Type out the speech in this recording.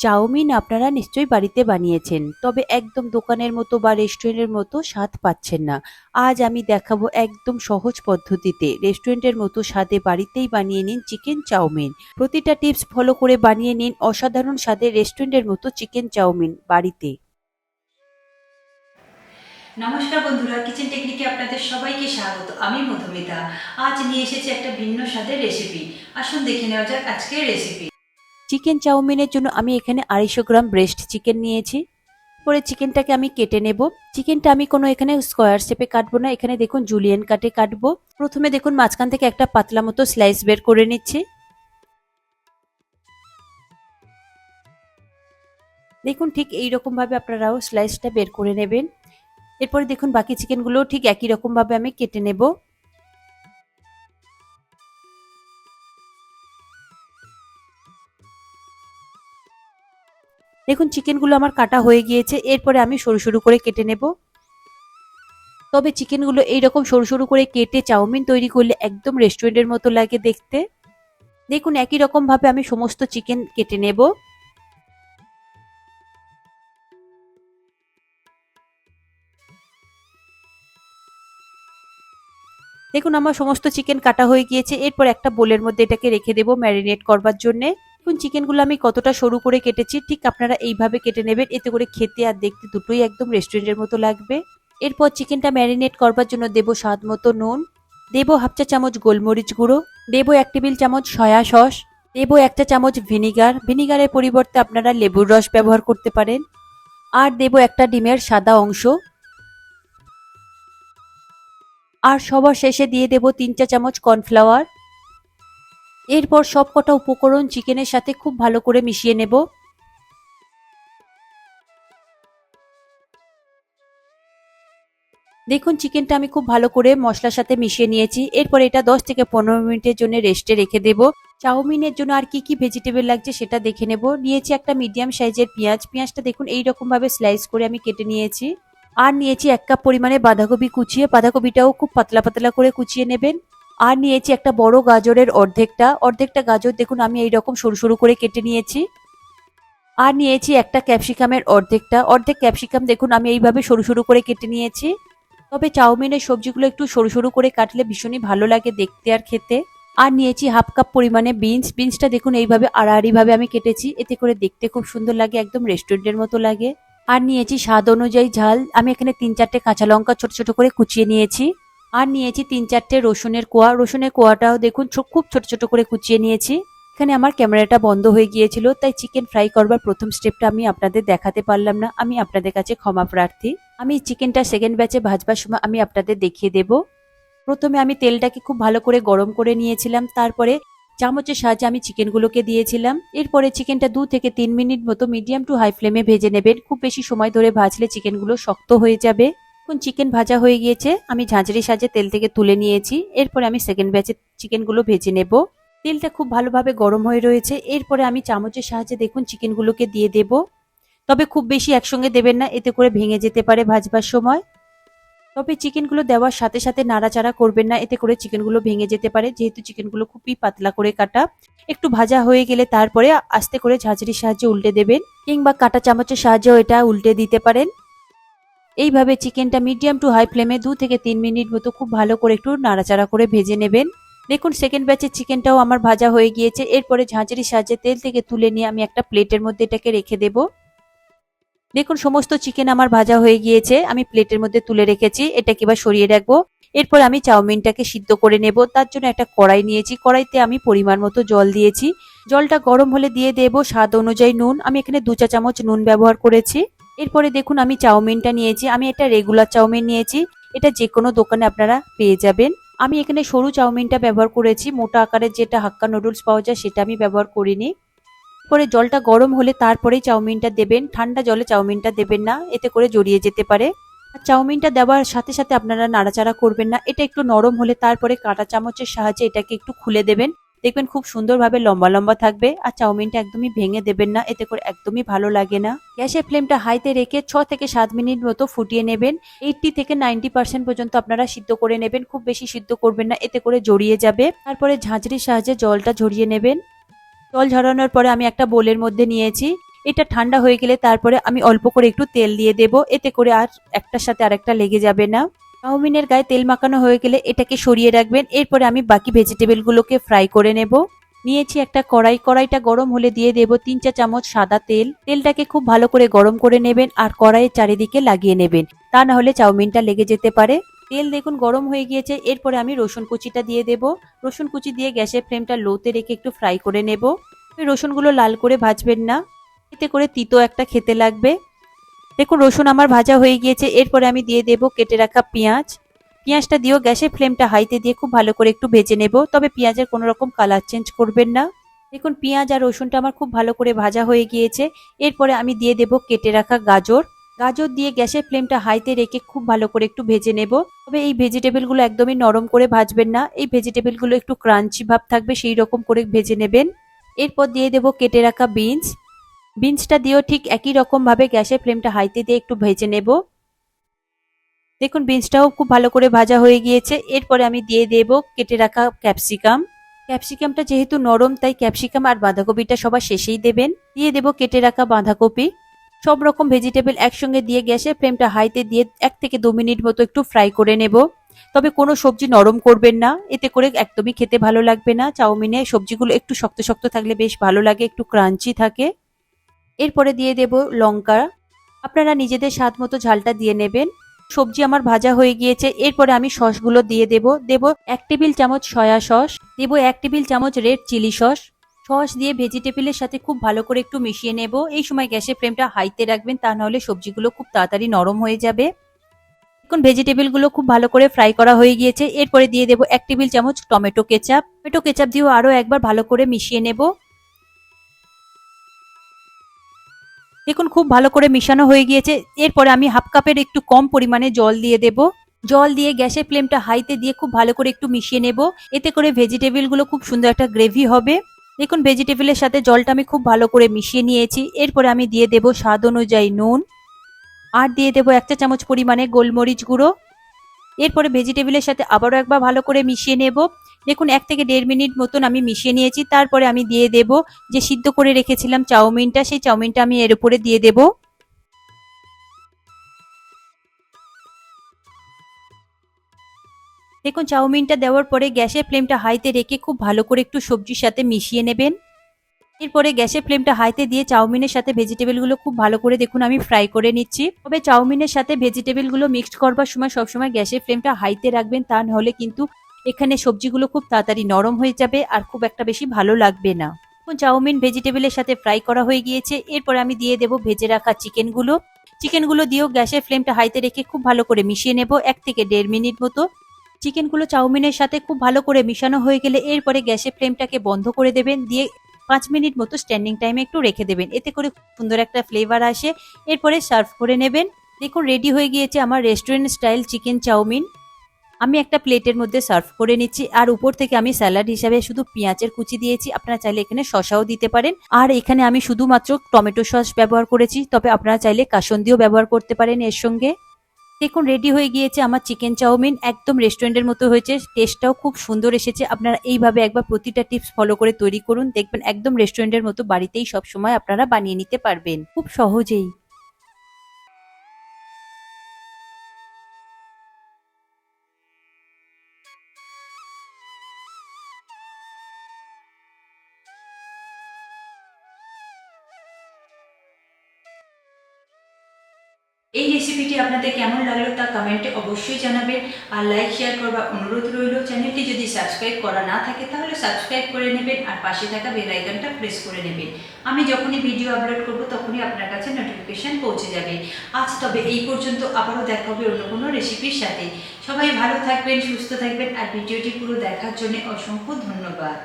Chowmein আপনারা নিশ্চয়ই বাড়িতে বানিয়েছেন, তবে একদম দোকানের মতো বা রেস্টুরেন্টের মতো স্বাদ পাচ্ছেন না। আজ আমি দেখাবো একদম সহজ পদ্ধতিতে রেস্টুরেন্টের মতো স্বাদে বাড়িতেই বানিয়ে নিন চিকেন চাউমিন। প্রতিটা টিপস ফলো করে বানিয়ে নিন অসাধারণ স্বাদে রেস্টুরেন্টের মতো চিকেন চাউমিন বাড়িতে। নমস্কার বন্ধুরা, কিচেন টেকনিকে আপনাদের সবাইকে স্বাগত। আমি মধুমিতা। আজ নিয়ে এসেছি একটা ভিন্ন স্বাদের রেসিপি। আসুন দেখে নেওয়া যাক আজকের রেসিপি। চিকেন চাউমিনের জন্য আমি এখানে আড়াইশো গ্রাম ব্রেস্ট চিকেন নিয়েছি। পরে চিকেনটাকে আমি কেটে নেব। চিকেনটা আমি কোনো এখানে স্কোয়ার শেপে কাটবো না। এখানে দেখুন জুলিয়ান কাটে কাটবো। প্রথমে দেখুন মাঝখান থেকে একটা পাতলা মতো স্লাইস বের করে নিচ্ছি। দেখুন ঠিক এই রকম ভাবে আপনারাও স্লাইসটা বের করে নেবেন। এরপরে দেখুন বাকি চিকেনগুলো ঠিক একই রকম ভাবে আমি কেটে নেব। দেখুন চিকেনগুলো আমার কাটা হয়ে গিয়েছে, এরপরে আমি সরু সরু করে কেটে নেব। তবে চিকেনগুলো এইরকম সরু সরু করে কেটে চাউমিন তৈরি করলে একদম রেস্টুরেন্টের মতো লাগে দেখতে। দেখুন, একই রকম ভাবে আমি সমস্ত চিকেন কেটে নেব। দেখুন, আমার সমস্ত চিকেন কাটা হয়ে গিয়েছে, এরপর একটা বোলের মধ্যে এটাকে রেখে দেবো ম্যারিনেট করবার জন্যে। দেখুন চিকেনগুলো আমি কতটা সরু করে কেটেছি, ঠিক আপনারা এইভাবে কেটে নেবেন, এতে করে খেতে আর দেখতে দুটোই একদম রেস্টুরেন্টের মতো লাগবে। এরপর চিকেনটা ম্যারিনেট করবার জন্য দেবো স্বাদ মতো নুন, দেবো হাফ চা চামচ গোলমরিচ গুঁড়ো, দেবো এক টেবিল চামচ সয়া সস, দেবো একটা চামচ ভিনিগার ভিনিগারের পরিবর্তে আপনারা লেবুর রস ব্যবহার করতে পারেন, আর দেবো একটা ডিমের সাদা অংশ। আর সবার শেষে দিয়ে দেব তিন চা চামচ কর্নফ্লাওয়ার এরপর সব কটা উপকরণ চিকেনের সাথে খুব ভালো করে মিশিয়ে নেব। দেখুন, চিকেনটা আমি খুব ভালো করে মশলার সাথে মিশিয়ে নিয়েছি। এরপর এটা দশ থেকে পনেরো মিনিটের জন্য রেস্টে রেখে দেব। চাউমিনের জন্য আর কি কি ভেজিটেবল লাগছে সেটা দেখে নেব। নিয়েছি একটা মিডিয়াম সাইজের পেঁয়াজ। পেঁয়াজটা দেখুন এই রকম ভাবে স্লাইস করে আমি কেটে নিয়েছি। আর নিয়েছি এক কাপ পরিমাণে বাঁধাকপি কুচিয়ে। বাঁধাকপিটাও খুব পাতলা পাতলা করে কুচিয়ে নেবেন। আর নিয়েছি একটা বড় গাজরের অর্ধেকটা। অর্ধেকটা গাজর দেখুন, আমি এই রকম সরু সরু করে কেটে নিয়েছি। আর নিয়েছি একটা ক্যাপসিকামের অর্ধেকটা। অর্ধেক ক্যাপসিকাম দেখুন, আমি এইভাবে সরু সরু করে কেটে নিয়েছি। তবে চাউমিনের সবজিগুলো একটু সরু সরু করে কাটলে ভীষণই ভালো লাগে দেখতে আর খেতে। আর নিয়েছি হাফ কাপ পরিমাণে বিনস। বিনসটা দেখুন, এইভাবে আড়াআড়ি ভাবে আমি কেটেছি। এতে করে দেখতে খুব সুন্দর লাগে, একদম রেস্টুরেন্টের মতো লাগে। আর নিয়েছি স্বাদ অনুযায়ী ঝাল। আমি এখানে তিন চারটে কাঁচা লঙ্কা ছোট ছোট করে কুচিয়ে নিয়েছি। আর নিয়েছি তিন চারটে রসুনের কোয়া। রসুনের কোয়াটাও দেখুন খুব ছোট ছোট করে কুচিয়ে নিয়েছি। এখানে আমার ক্যামেরাটা বন্ধ হয়ে গিয়েছিল, তাই চিকেন ফ্রাই করবার প্রথম স্টেপটা আমি আপনাদের দেখাতে পারলাম না। আমি আপনাদের কাছে ক্ষমা প্রার্থী। আমি চিকেনটা সেকেন্ড ব্যাচে ভাজবার সময় আমি আপনাদের দেখিয়ে দেব। প্রথমে আমি তেলটাকে খুব ভালো করে গরম করে নিয়েছিলাম, তারপরে চামচের সাহায্যে আমি চিকেনগুলোকে দিয়েছিলাম। এরপরে চিকেনটা দু থেকে তিন মিনিট মতো মিডিয়াম টু হাই ফ্লেমে ভেজে নেবেন। খুব বেশি সময় ধরে ভাজলে চিকেনগুলো শক্ত হয়ে যাবে। এখন চিকেন ভাজা হয়ে গিয়েছে, আমি ঝাঁঝরি সাহায্যে তেল থেকে তুলে নিয়েছি, এরপরে আমি সেকেন্ড ব্যাচে চিকেনগুলো ভেজে নেব। তেলটা খুব ভালোভাবে গরম হয়ে রয়েছে, এরপরে আমি চামচের সাহায্যে দেখুন চিকেনগুলোকে দিয়ে দেব। তবে খুব বেশি একসঙ্গে দেবেন না, এতে করে ভেঙে যেতে পারে ভাজবার সময়। তবে চিকেনগুলো দেওয়ার সাথে সাথে নাড়াচাড়া করবেন না, এতে করে চিকেনগুলো ভেঙে যেতে পারে, যেহেতু চিকেনগুলো খুবই পাতলা করে কাটা। একটু ভাজা হয়ে গেলে তারপরে আস্তে করে ঝাঁঝরির সাহায্যে উল্টে দেবেন, কিংবা কাটা চামচের সাহায্যেও এটা উল্টে দিতে পারেন। এইভাবে চিকেনটা মিডিয়াম টু হাই ফ্লেমে দু থেকে তিন মিনিট মতো খুব ভালো করে একটু নাড়াচাড়া করে ভেজে নেবেন। দেখুন সেকেন্ড ব্যাচের চিকেনটাও আমার ভাজা হয়ে গিয়েছে। এরপরে ঝাঁঝরির সাহায্যে তেল থেকে তুলে নিয়ে আমি একটা প্লেটের মধ্যে এটাকে রেখে দেবো। দেখুন, সমস্ত চিকেন আমার ভাজা হয়ে গিয়েছে। আমি প্লেটের মধ্যে তুলে রেখেছি। এটাকে এবার সরিয়ে রাখব। এরপর আমি চাউমিনটাকে সিদ্ধ করে নেব। তার জন্য একটা কড়াই নিয়েছি। কড়াইতে আমি পরিমাণ মতো জল দিয়েছি। জলটা গরম হলে দিয়ে দেব স্বাদ অনুযায়ী নুন। আমি এখানে দু চা চামচ নুন ব্যবহার করেছি। এরপরে দেখুন আমি চাউমিনটা নিয়েছি, আমি এটা রেগুলার চাউমিন নিয়েছি, এটা যে কোনো দোকানে আপনারা পেয়ে যাবেন। আমি এখানে সরু চাউমিনটা ব্যবহার করেছি, মোটা আকারের যেটা হাক্কা নুডলস পাওয়া যায় সেটা আমি ব্যবহার করিনি। পরে জলটা গরম হলে তারপরেই চাউমিনটা দেবেন, ঠান্ডা জলে চাউমিনটা দেবেন না, এতে করে জড়িয়ে যেতে পারে। চাউমিনটা দেওয়ার সাথে সাথে আপনারা নাড়াচাড়া করবেন না, এটা একটু নরম হলে তারপরে কাঁটা চামচের সাহায্যে এটাকে একটু খুলে দেবেন। দেখবেন খুব সুন্দরভাবে লম্বা লম্বা থাকবে আর চাউমিনটা একদমই ভেঙে দেবেন না, এতে করে একদমই ভালো লাগে না। গ্যাসের ফ্লেমটা হাইতে রেখে ছ থেকে সাত মিনিট মতো ফুটিয়ে নেবেন। এইটটি থেকে নাইনটি পার্সেন্ট পর্যন্ত আপনারা সিদ্ধ করে নেবেন, খুব বেশি সিদ্ধ করবেন না, এতে করে জড়িয়ে যাবে। তারপরে ঝাঁঝরির সাহায্যে জলটা ঝরিয়ে নেবেন। জল ঝরানোর পরে আমি একটা বোলের মধ্যে নিয়েছি। এটা ঠান্ডা হয়ে গেলে তারপরে আমি অল্প করে একটু তেল দিয়ে দেব, এতে করে আর একটার সাথে আরেকটা লেগে যাবে না। চাউমিনের গায়ে তেল মাখানো হয়ে গেলে এটাকে সরিয়ে রাখবেন। এরপরে আমি বাকি ভেজিটেবলগুলোকে ফ্রাই করে নেব। নিয়েছি একটা কড়াই। কড়াইটা গরম হলে দিয়ে দেব তিন চা চামচ সাদা তেল। তেলটাকে খুব ভালো করে গরম করে নেবেন আর কড়াইয়ের চারিদিকে লাগিয়ে নেবেন। তা না হলে চাউমিনটা লেগে যেতে পারে। তেল দেখুন গরম হয়ে গিয়েছে। এরপরে আমি রসুন কুচিটা দিয়ে দেব। রসুন কুচি দিয়ে গ্যাসের ফ্লেমটা লোতে রেখে একটু ফ্রাই করে নেব। রসুনগুলো লাল করে ভাজবেন না। এতে করে তিতো একটা খেতে লাগবে। দেখুন, রসুন আমার ভাজা হয়ে গিয়েছে, এরপরে আমি দিয়ে দেব কেটে রাখা পেঁয়াজ। পেঁয়াজটা দিয়েও গ্যাসের ফ্লেমটা হাইতে দিয়ে খুব ভালো করে একটু ভেজে নেব, তবে পেঁয়াজের কোনো রকম কালার চেঞ্জ করবেন না। দেখুন, পেঁয়াজ আর রসুনটা আমার খুব ভালো করে ভাজা হয়ে গিয়েছে, এরপরে আমি দিয়ে দেব কেটে রাখা গাজর। গাজর দিয়ে গ্যাসের ফ্লেমটা হাইতে রেখে খুব ভালো করে একটু ভেজে নেব, তবে এই ভেজিটেবলগুলো একদমই নরম করে ভাজবেন না, এই ভেজিটেবলগুলো একটু ক্রাঞ্চি ভাব থাকবে, সেই রকম করে ভেজে নেবেন। এরপর দিয়ে দেব কেটে রাখা বিনস। বিনসটা দিয়েও ঠিক একই রকম ভাবে গ্যাসের ফ্লেমটা হাইতে দিয়ে একটু ভেজে নেব। দেখুন, বিনসটাও খুব ভালো করে ভাজা হয়ে গিয়েছে। এরপরে আমি দিয়ে দেব কেটে রাখা ক্যাপসিকাম। ক্যাপসিকামটা যেহেতু নরম, তাই ক্যাপসিকাম আর বাঁধাকপিটা সবার শেষেই দেবেন। দিয়ে দেব কেটে রাখা বাঁধাকপি। সব রকম ভেজিটেবল একসঙ্গে দিয়ে গ্যাসের ফ্লেমটা হাইতে দিয়ে এক থেকে দু মিনিট মতো একটু ফ্রাই করে নেব। তবে কোনো সবজি নরম করবেন না। এতে করে একদমই খেতে ভালো লাগবে না। চাউমিনে সবজিগুলো একটু শক্ত শক্ত থাকলে বেশ ভালো লাগে, একটু ক্রাঞ্চি থাকে। এরপরে দিয়ে দেব লঙ্কা। আপনারা নিজেদের স্বাদ মতো ঝালটা দিয়ে নেবেন। সবজি আমার ভাজা হয়ে গিয়েছে। এরপরে আমি সসগুলো দিয়ে দেব। দেব এক টেবিল চামচ সয়া সস। দেব এক টেবিল চামচ রেড চিলি সস। সস দিয়ে ভেজিটেবিলের সাথে খুব ভালো করে একটু মিশিয়ে নেব। এই সময় গ্যাসের ফ্লেমটা হাইতে রাখবেন, তা নাহলে সবজিগুলো খুব তাড়াতাড়ি নরম হয়ে যাবে। এখন ভেজিটেবিলগুলো খুব ভালো করে ফ্রাই করা হয়ে গিয়েছে। এরপরে দিয়ে দেব এক টেবিল চামচ টমেটো কেচাপ। টমেটো কেচাপ দিয়েও আরও একবার ভালো করে মিশিয়ে নেব। দেখুন, খুব ভালো করে মিশানো হয়ে গিয়েছে। এরপরে আমি হাফ কাপের একটু কম পরিমাণে জল দিয়ে দেব। জল দিয়ে গ্যাসের ফ্লেমটা হাইতে দিয়ে খুব ভালো করে একটু মিশিয়ে নেব। এতে করে ভেজিটেবলগুলো খুব সুন্দর একটা গ্রেভি হবে। দেখুন, ভেজিটেবলের সাথে জলটা আমি খুব ভালো করে মিশিয়ে নিয়েছি। এরপরে আমি দিয়ে দেব স্বাদ অনুযায়ী নুন। আর দিয়ে দেব এক চা চামচ পরিমাণে গোলমরিচ গুঁড়ো। এরপরে ভেজিটেবলের সাথে আবারও একবার ভালো করে মিশিয়ে নেব। দেখুন, এক থেকে দেড় মিনিট মতন আমি মিশিয়ে নিয়েছি, তারপরে আমি দিয়ে দেব যে সিদ্ধ করে রেখেছিলাম চাউমিনটা, সেই চাউমিনটা আমি এর উপরে দিয়ে দেব। দেখুন, চাউমিনটা দেওয়ার পরে গ্যাসের ফ্লেমটা হাইতে রেখে খুব ভালো করে একটু সবজির সাথে মিশিয়ে নেবেন। এরপরে গ্যাসের ফ্লেমটা হাইতে দিয়ে চাউমিনের সাথে ভেজিটেবলগুলো খুব ভালো করে দেখুন, আমি ফ্রাই করে নিচ্ছি। তবে চাউমিনের সাথে ভেজিটেবলগুলো মিক্সড করবার সময় সবসময় গ্যাসের ফ্লেমটা হাইতে রাখবেন, তা নাহলে কিন্তু এখানে সবজিগুলো খুব তাড়াতাড়ি নরম হয়ে যাবে আর খুব একটা বেশি ভালো লাগবে না। চাউমিন ভেজিটেবলের সাথে ফ্রাই করা হয়ে গিয়েছে। এরপর আমি দিয়ে দেব ভেজে রাখা চিকেনগুলো। চিকেনগুলো দিয়েও গ্যাসের ফ্লেমটা হাইতে রেখে খুব ভালো করে মিশিয়ে নেব এক থেকে দেড় মিনিট মতো। চিকেনগুলো চাউমিনের সাথে খুব ভালো করে মিশানো হয়ে গেলে এরপরে গ্যাসের ফ্লেমটাকে বন্ধ করে দেবেন। দিয়ে পাঁচ মিনিট মতো স্ট্যান্ডিং টাইমে একটু রেখে দেবেন। এতে করে সুন্দর একটা ফ্লেভার আসে। এরপরে সার্ভ করে নেবেন। দেখুন, রেডি হয়ে গিয়েছে আমার রেস্টুরেন্ট স্টাইল চিকেন চাউমিন। আমি একটা প্লেটের মধ্যে সার্ভ করে নিচ্ছি। আর উপর থেকে আমি স্যালাড হিসাবে শুধু পেঁয়াজের কুচি দিয়েছি। আপনারা চাইলে এখানে শশাও দিতে পারেন। আর এখানে আমি শুধুমাত্র টমেটো সস ব্যবহার করেছি। তবে আপনারা চাইলে কাসন্দিও ব্যবহার করতে পারেন এর সঙ্গে। দেখুন রেডি হয়ে গিয়েছে আমার চিকেন চাউমিন। একদম রেস্টুরেন্টের মতো হয়েছে। টেস্টটাও খুব সুন্দর এসেছে। আপনারা এইভাবে একবার প্রতিটা টিপস ফলো করে তৈরি করুন। দেখবেন একদম রেস্টুরেন্টের মতো বাড়িতেই সব সময় আপনারা বানিয়ে নিতে পারবেন। খুব সহজেই। এই রেসিপিটি আপনাদের কেমন লাগল তা কমেন্টে অবশ্যই জানাবেন। আর লাইক শেয়ার করবার অনুরোধ রইল। চ্যানেলটি যদি সাবস্ক্রাইব করা না থাকে, তাহলে সাবস্ক্রাইব করে নেবেন আর পাশে থাকা বেল আইকনটা প্রেস করে নেবেন। আমি যখনই ভিডিও আপলোড করব, তখনই আপনার কাছে নোটিফিকেশন পৌঁছে যাবে। আজ তবে এই পর্যন্ত আবারও দেখা হবে অন্য কোনো রেসিপির সাথে। সবাই ভালো থাকবেন, সুস্থ থাকবেন। আর ভিডিওটি পুরো দেখার জন্য অসংখ্য ধন্যবাদ।